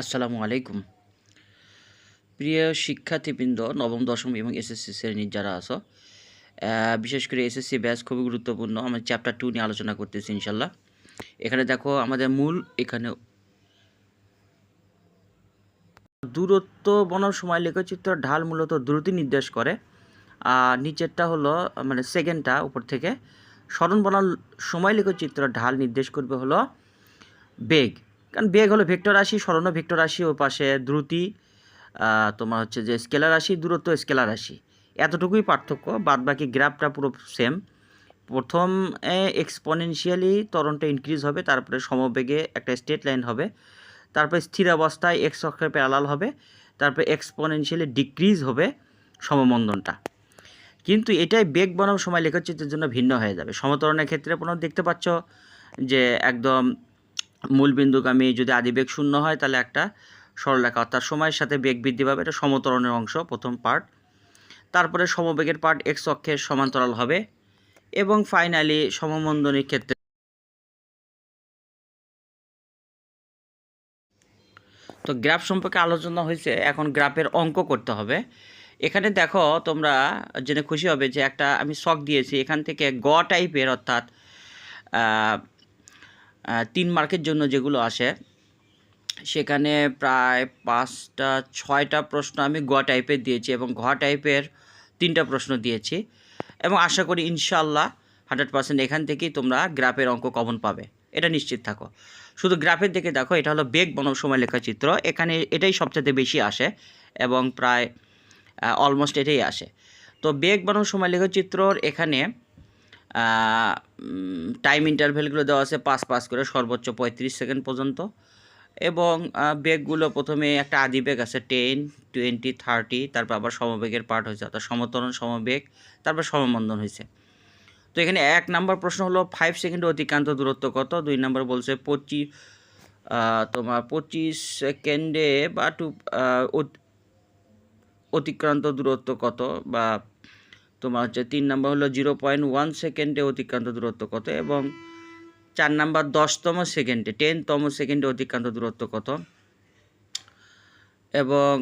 আসসালামু আলাইকুম। প্রিয় শিক্ষার্থীবৃন্দ, নবম, দশম এবং এসএসসি শ্রেণির যারা আছো বিশেষ করে এসএসসি ব্যাচ খুবই গুরুত্বপূর্ণ। আমরা চ্যাপ্টার টু নিয়ে আলোচনা করতেছি ইনশাল্লাহ এখানে দেখো আমাদের মূল এখানে দূরত্ব বনাম সময় লেখচিত্র ঢাল মূলত দ্রুতি নির্দেশ করে, আর নিচেরটা হলো মানে সেকেন্ডটা উপর থেকে। স্মরণ বনাম সময় লেখচিত্র ঢাল নির্দেশ করবে হলো বেগ। কারণ বেগ হলো ভেক্টর রাশি স্মরণও ভেক্টর রাশি ও পাশে দ্রুতি তোমার হচ্ছে যে স্কেলার রাশি, দূরত্ব স্কেলার রাশি। এতটুকুই পার্থক্য বাদ বাকি গ্রাফটা পুরো সেম প্রথম এক্সপনেনশিয়ালি তরণটা ইনক্রিজ হবে, তারপরে সমবেগে একটা স্টেট লাইন হবে। তারপরে স্থির অবস্থায় এক্স অক্ষের প্যারালাল হবে, তারপরে এক্সপনেনশিয়ালি ডিক্রিজ হবে সমমন্দনটা কিন্তু এটাই বেগ বনাম সময় লেখচিত্রের জন্য ভিন্ন হয়ে যাবে। সমতরণের ক্ষেত্রে পুনঃ দেখতে পাচ্ছ যে একদম মূল বিন্দুগামী যদি আদি বেগ শূন্য হয়, তাহলে একটা সরলরেখা। অর্থাৎ সময়ের সাথে বেগ বৃদ্ধি পাবে, এটা সমতরণের অংশ, প্রথম পার্ট তারপরে সমবেগের পার্ট এক্স অক্ষের সমান্তরাল হবে এবং ফাইনালি সমমন্দনের ক্ষেত্রে তো গ্রাফ সম্পর্কে আলোচনা হয়েছে, এখন গ্রাফের অঙ্ক করতে হবে। এখানে দেখো তোমরা জেনে খুশি হবে যে একটা আমি শখ দিয়েছি, এখান থেকে গ টাইপের অর্থাৎ তিন মার্কের জন্য যেগুলো আসে, সেখানে প্রায় পাঁচটা, ছয়টা প্রশ্ন আমি গ টাইপের দিয়েছি এবং ঘ টাইপের তিনটা প্রশ্ন দিয়েছি এবং আশা করি ইনশাল্লাহ হান্ড্রেড পার্সেন্ট এখান থেকেই তোমরা গ্রাফের অঙ্ক কমন পাবে। এটা নিশ্চিত থাকো। শুধু গ্রাফের দিকে দেখো, এটা হলো বেগ বনম সময় লেখাচিত্র এখানে এটাই সবচেয়ে বেশি আসে এবং প্রায় অলমোস্ট এটাই আসে। তো বেগ বনম সময় লেখাচিত্রর এখানে টাইম ইন্টারভেলগুলো দেওয়া আছে পাঁচ পাঁচ করে, সর্বোচ্চ পঁয়ত্রিশ সেকেন্ড পর্যন্ত। এবং বেগগুলো প্রথমে একটা আদি বেগ আছে টেন টোয়েন্টি থার্টি তারপর আবার সমবেগের পার্ট হয়েছে, অর্থাৎ সমতরণ সমবেগ, তারপর সমবন্ধন হয়েছে। তো এখানে এক নাম্বার প্রশ্ন হলো ফাইভ সেকেন্ড অতিক্রান্ত দূরত্ব কত? দুই নাম্বার বলছে পঁচিশ তোমার পঁচিশ সেকেন্ডে বা টু অতিক্রান্ত দূরত্ব কত? বা তোমার হচ্ছে তিন নাম্বার হলো জিরো পয়েন্ট ওয়ান সেকেন্ডে অতিক্রান্ত দূরত্ব কত এবং চার নাম্বার দশতম সেকেন্ডে টেনতম সেকেন্ডে অতিক্রান্ত দূরত্ব কত? এবং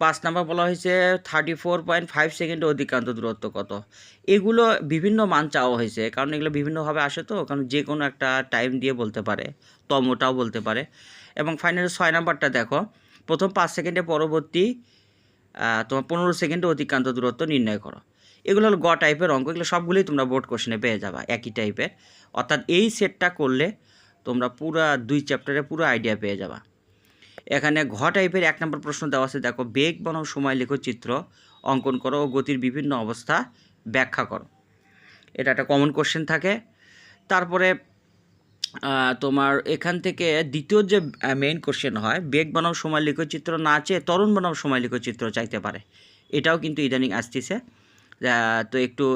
পাঁচ নাম্বার বলা হয়েছে থার্টি ফোর পয়েন্ট ফাইভ সেকেন্ডে অতিক্রান্ত দূরত্ব কত? এগুলো বিভিন্ন মান চাওয়া হয়েছে, কারণ এগুলো বিভিন্নভাবে আসে তো, কারণ যে কোনো একটা টাইম দিয়ে বলতে পারে, তমটাও বলতে পারে। এবং ফাইনালি ছয় নাম্বারটা দেখো, প্রথম পাঁচ সেকেন্ডে পরবর্তী তোমার পনেরো সেকেন্ডে অতিক্রান্ত দূরত্ব নির্ণয় করো। এগুলো হলো গ টাইপের অঙ্ক, এগুলো সবগুলোই তোমরা বোর্ড কোশ্চেনে পেয়ে যাবা, একই টাইপের অর্থাৎ এই সেটটা করলে তোমরা পুরা দুই চ্যাপ্টারে পুরো আইডিয়া পেয়ে যাবা। এখানে ঘ টাইপের এক নম্বর প্রশ্ন দেওয়া আছে, দেখো, বেগ বনাম সময় লেখো, চিত্র, অঙ্কন করো ও গতির বিভিন্ন অবস্থা ব্যাখ্যা করো। এটা একটা কমন কোশ্চেন থাকে। তারপরে তোমার এখান থেকে দ্বিতীয় যে মেইন কোশ্চেন হয়, বেগ বনাম সময় চিত্র না চেয়ে তরুণ বনাম সময় চিত্র চাইতে পারে। এটাও কিন্তু ইদানিং আসতেছে। তো একটু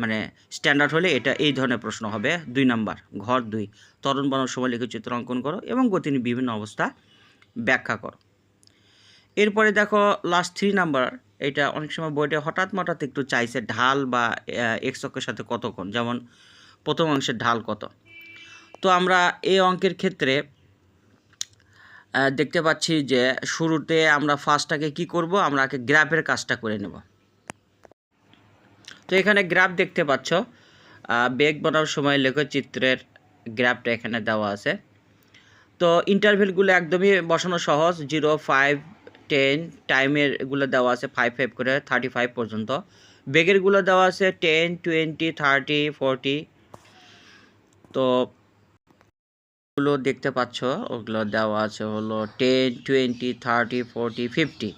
মানে স্ট্যান্ডার্ড হলে এটা এই ধরনের প্রশ্ন হবে। দুই নাম্বার, ঘর দুই তরুণ বনাম সময় চিত্র অঙ্কন করো এবং গতির বিভিন্ন অবস্থা ব্যাখ্যা করো। এরপরে দেখো লাস্ট থ্রি নাম্বার, এটা অনেক সময় বইটা হঠাৎ মঠাৎ একটু চাইছে ঢাল বা এক্স অক্ষের সাথে কতক্ষণ? যেমন প্রথম অংশের ঢাল কত? তো আমরা এই অঙ্কের ক্ষেত্রে দেখতে পাচ্ছি যে শুরুতে আমরা ফার্স্টটাকে কি করব? আমরা আগে গ্রাফের কাজটা করে নেব। তো এখানে গ্রাফ দেখতে পাচ্ছ। বেগ বনাম সময় লেখচিত্রের গ্রাফটা এখানে দেওয়া আছে। তো ইন্টারভেলগুলো একদমই বসানো সহজ। জিরো ফাইভ টেন টাইমের এগুলো দেওয়া আছে ফাইভ ফাইভ করে থার্টি ফাইভ পর্যন্ত বেগেরগুলো দেওয়া আছে টেন টোয়েন্টি থার্টি ফোরটি তো ওগুলো দেখতে পাচ্ছ, ওগুলো দেওয়া আছে হলো ten twenty thirty forty fifty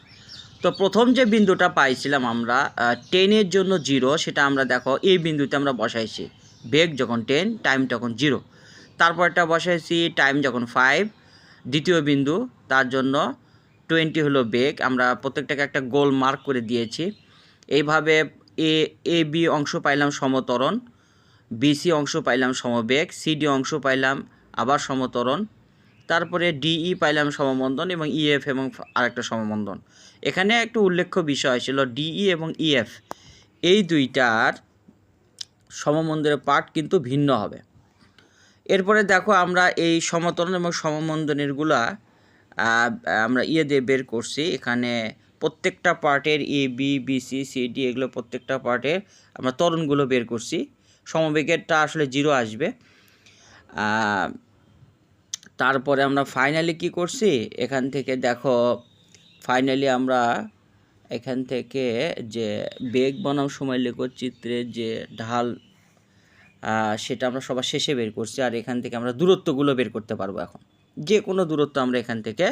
তো প্রথম যে বিন্দুটা পাইছিলাম আমরা টেনের জন্য জিরো সেটা আমরা দেখো এই বিন্দুতে আমরা বসাইছি। বেগ যখন টেন টাইম তখন জিরো তারপরটা বসাইছি টাইম যখন ফাইভ দ্বিতীয় বিন্দু, তার জন্য টোয়েন্টি হলো বেগ। আমরা প্রত্যেকটাকে একটা গোল মার্ক করে দিয়েছি। এইভাবে এ এ, বি অংশ পাইলাম সমতরণ বিসি অংশ পাইলাম সমবেগ সিডি অংশ পাইলাম আবার সমতরণ। তারপরে ডিই পাইলাম সমবন্ধন এবং ইএফ এবং আরেকটা সমবন্ধন। এখানে একটু উল্লেখ্য বিষয় ছিল ডিই এবং ইএফ এই দুইটার সমমন্দনের পার্ট কিন্তু ভিন্ন হবে। এরপরে দেখো আমরা এই সমতরণ এবং সমবন্ধনেরগুলা আমরা ইয়ে দিয়ে বের করছি। এখানে প্রত্যেকটা পার্টের A B B C C D এগুলো প্রত্যেকটা পার্টের আমরা ত্বরণগুলো বের করছি। সমবেগেরটা আসলে জিরো আসবে। তারপরে আমরা ফাইনালি কি করছি? এখান থেকে দেখো ফাইনালি আমরা এখান থেকে যে বেগ বনাম সময় লেখচিত্রের যে ঢাল সেটা আমরা সবার শেষে বের করছি। আর এখান থেকে আমরা দূরত্বগুলো বের করতে পারব এখন। যে কোনো দূরত্ব আমরা এখান থেকে